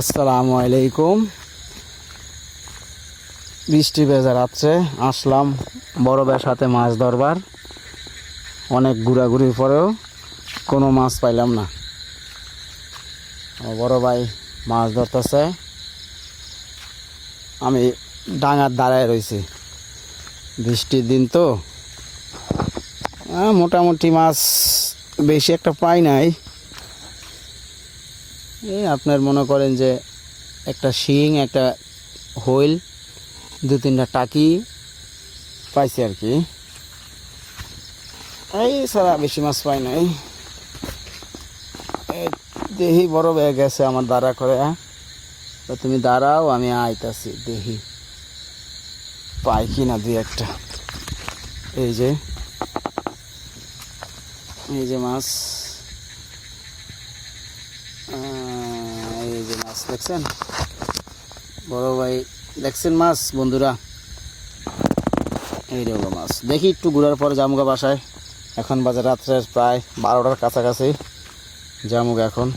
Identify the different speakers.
Speaker 1: আসসালামু আলাইকুম। বৃষ্টি ভেজা রাত্রে আসলাম বড় সাথে মাছ ধরবার। অনেক ঘোরাঘুরির পরেও কোনো মাছ পাইলাম না। বড় ভাই মাছ ধরতেছে। আমি ডাঙার দাঁড়ায় রয়েছি বৃষ্টির দিন তো। মোটামুটি মাছ বেশি একটা পাই নাই। এই আপনার মনে করেন যে একটা শিং, একটা হুইল, দু তিনটা টাকি পাইছি আর কি। এই সারা বেশি মাছ পাই নাই। দেহি বড় হয়ে গেছে আমার দাঁড়া করে। তুমি দাঁড়াও, আমি আইতাছি। দেহি পাই কি না দুই একটা। এই যে এই যে মাছ। মাছ, দেখছেন? বড় ভাই, দেখছেন মাছ, বন্ধুরা? এই হলো মাছ। দেখি একটু ঘুরার পর জামুগা বাসায়। এখন বাজার রাত্রের প্রায় বারোটার কাছাকাছি। জামুগা এখন।